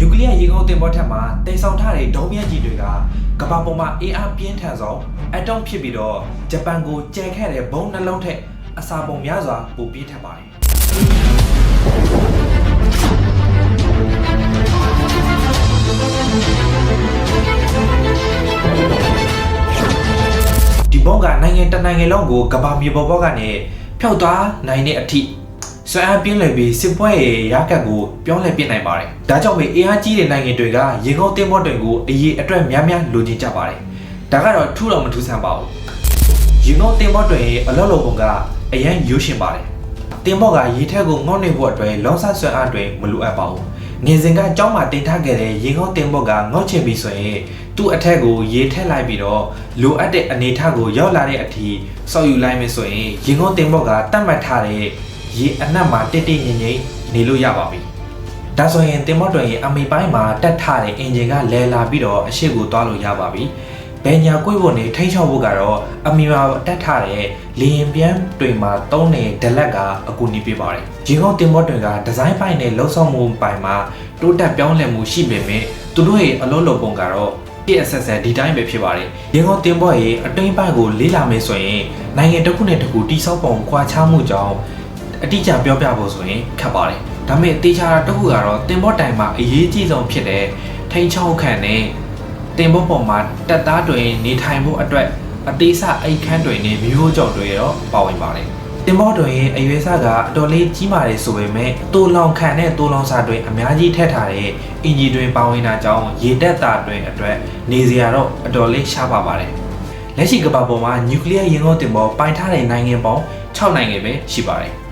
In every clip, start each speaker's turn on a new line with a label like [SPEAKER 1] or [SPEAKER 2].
[SPEAKER 1] နျူကလ িয়ার ရေငုံတင်ပေါ်ထက်မှာတိမ်ဆောင်ထားတဲ့ဒုံးမြတ်ကြီးတွေကကမ္ဘာပေါ်မှာအင်အားပြင်းထန်ဆုံးအတုံးဖြစ်ပြီးတော့ဂျပန်ကိုကြဲခဲ့တဲ့ဘုံနှလုံးထက်အစာပုံများစွာပိုပြင်းထန်ပါတယ်ဒီဘုံကနိုင်ငံတစ်နိုင်ငံလုံးကိုကမ္ဘာမြေပေါ်ဘောကနေဖျောက်သွားနိုင်တဲ့အထိ ဆွမ်းအားပြင်းလည်ပြီးစစ်ပွဲရဲ့ရာကတ်ကိုပြောလဲပြစ်နိုင်ပါတယ်။ဒါကြောင့်ပဲအင်အားကြီးတဲ့နိုင်ငံတွေကရေငုံတင်ပေါ်တွင်ကိုအရေးအတွက်များများလိုချင်ကြပါတယ်။ဒါကတော့ထူတော့မထူဆန်းပါဘူး။ရေငုံတင်ပေါ်တွင်အလော့လောပုံကအရန်ရိုးရှင်ပါတယ်။တင်ပေါ်ကရေထက်ကိုငုံနေဖို့အတွက်လောဆဆွမ်းအားတွင်မလိုအပ်ပါဘူး။ငင်စင်ကကြောင်းမှာတင်ထားခဲ့တဲ့ရေငုံတင်ပေါ်ကငေါ့ချင်ပြီဆိုရင်သူ့အထက်ကိုရေထက်လိုက်ပြီးတော့လိုအပ်တဲ့အနေထားကိုရောက်လာတဲ့အထိစောက်ယူလိုက်မယ်ဆိုရင်ရေငုံတင်ပေါ်ကတတ်မှတ်ထားတဲ့ ရေအနက်မှာတိတ်တိတ်ငိမ့်ငိမ့်နေလို့ရပါပြီ။ဒါဆိုရင်တင်မော့တော်ရဲ့အမေပိုင်းမှာတက်ထားတဲ့အင်ဂျင်ကလဲလာပြီးတော့အရှိကိုသွားလို့ရပါပြီ။ဘယ်ညာကွေ့ဖို့နေထိန်းချောက်ဖို့ကတော့အမီမှာတက်ထားတဲ့လေရင်ပြန်တွေမှာတုံးတဲ့ဒလက်ကအကူအညီပေးပါတယ်။ရေငုံတင်မော့တွေကဒီဇိုင်းပိုင်းနဲ့လုံဆောင်မှုပိုင်းမှာတိုးတက်ပြောင်းလဲမှုရှိပေမဲ့သူတို့ရဲ့အလုံးလုံးပုံကတော့ပြည့်အဆက်ဆက်ဒီတိုင်းပဲဖြစ်ပါတယ်။ရေငုံတင်မော့ရဲ့အတွင်းပိုင်းကိုလေးလာမယ်ဆိုရင်နိုင်ငံတစ်ခုနဲ့တစ်ခုတိစောက်ပုံခွာခြားမှုကြောင့် အတိအကျပြောပြဖို့ဆိုရင်ခက်ပါတယ်။ဒါပေမဲ့တေချာတာတစ်ခုကတော့တင်ဘော့တိုင်မှာအရေးကြီးဆုံးဖြစ်တဲ့ထိန်ချောက်ခန့်နဲ့တင်ဘော့ပေါ်မှာတက်သားတွေနေထိုင်ဖို့အတွက်အသေးစအိတ်ခမ်းတွေနဲ့မျိုးကြောင့်တွေရောပါဝင်ပါတယ်။တင်ဘော့တွေရဲ့အရွယ်စားကအတော်လေးကြီးမာတယ်ဆိုပေမဲ့တိုလောင်ခန့်နဲ့တိုလောင်စာတွေအများကြီးထည့်ထားတဲ့အင်ဂျီတွေပါဝင်တာကြောင့်ရေတက်တာတွေအတွက်နေစရာတော့အတော်လေးရှားပါပါတယ်။လက်ရှိကမ္ဘာပေါ်မှာနျူကလ িয়ার ရင်ငုံတင်ပေါ်ပိုင်ထားတဲ့နိုင်ငံပေါင်း6နိုင်ငံပဲရှိပါတယ်။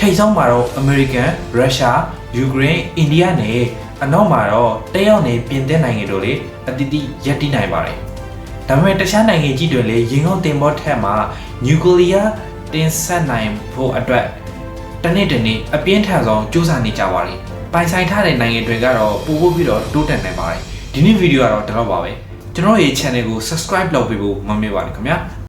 [SPEAKER 1] ထိပ်ဆုံးမှာတော့ American, Russia, Ukraine, India နဲ့အနောက်မှာတော့တရုတ်နဲ့ပြင်သစ်နိုင်ငံတို့လေအတိအကျရပ်တည်နိုင်ပါတယ်။ဒါပေမဲ့တခြားနိုင်ငံကြီးတွေလည်းရင်ငုံတင်ပေါ်ထက်မှာနျူကလ িয়ার တင်ဆက်နိုင်ဖို့အတွက်တစ်နေ့တစ်နေ့အပြင်းထန်ဆုံးစူးစမ်းနေကြပါတယ်။ပိုင်ဆိုင်ထားတဲ့နိုင်ငံတွေကတော့ပို့ဖို့ပြီးတော့တိုးတက်နိုင်ပါတယ်။ဒီနေ့ဗီဒီယိုကတော့ဒီလောက်ပါပဲ။ကျွန်တော်ရဲ့ channel ကို subscribe လုပ်ပေးဖို့မမေ့ပါနဲ့ခင်ဗျာ။